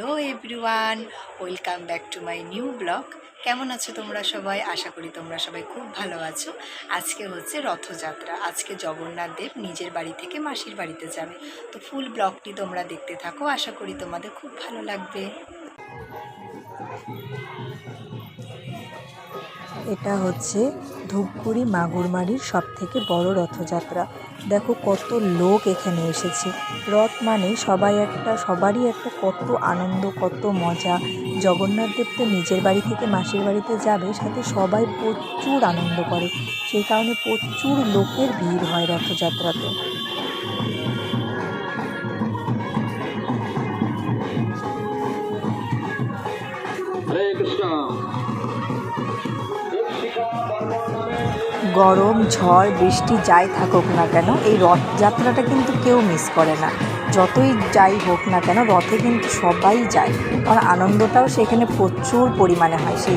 Hello everyone, welcome back to my new blog. কেমন আছো তোমরা সবাই? আশা করি তোমরা সবাই খুব ভালো আছো। আজকে হচ্ছে রথযাত্রা। আজকে জগন্নাথ দেব নিজের বাড়ি থেকে মাসির বাড়িতে যাবে। তো ফুল ব্লগটি তোমরা দেখতে থাকো। আশা করি তোমাদের খুব ভালো লাগবে। এটা হচ্ছে ধূপগুড়ি মাগুরমারির সব থেকে বড় রথযাত্রা। দেখো কত লোক এখানে এসেছে। রথ মানে সবাই একটা, সবারই একটা কত আনন্দ, কত মজা। জগন্নাথ দেব তো নিজের বাড়ি থেকে মাসির বাড়িতে যাবে, সাথে সবাই প্রচুর আনন্দ করে। সেই কারণে প্রচুর লোকের ভিড় হয় রথযাত্রাতে। গরম, ঝড়, বৃষ্টি যাই থাকুক না কেন, এই রথযাত্রাটা কিন্তু কেউ মিস করে না। যতই যাই হোক না কেন, রথে কিন্তু সবাই যায়। কারণ আনন্দটাও সেখানে প্রচুর পরিমাণে হয়। সেই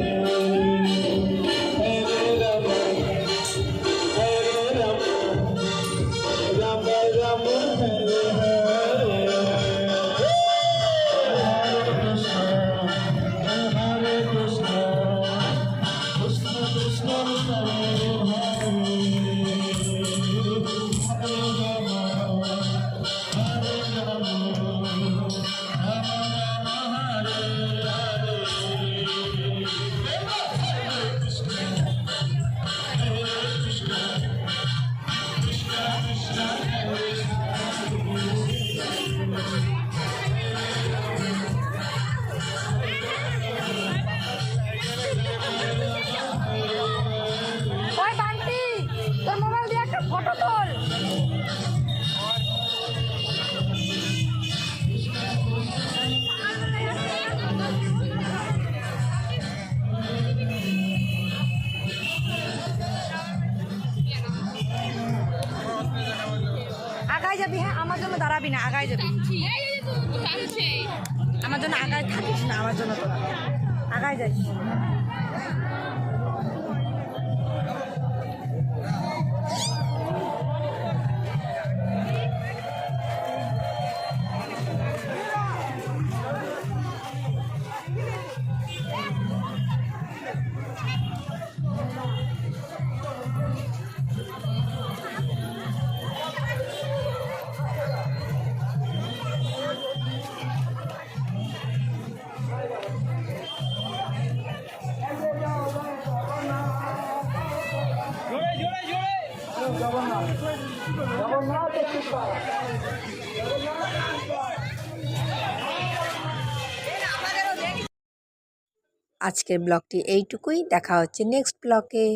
ওই আগায় যাবি হ্যাঁ? আমার জন্য দাঁড়াবি না, আগায় যাবি। আমার জন্য আগায় থাকিস না, আমার জন্য তো আগায় আজকের ব্লগটি এইটুকুই। দেখা হচ্ছে নেক্সট ব্লগে।